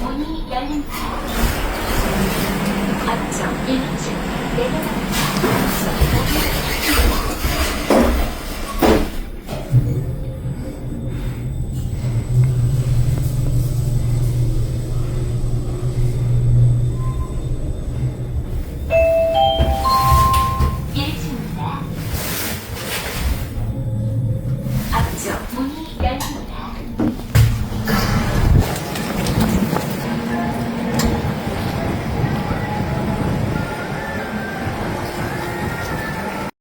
문이 열립니다.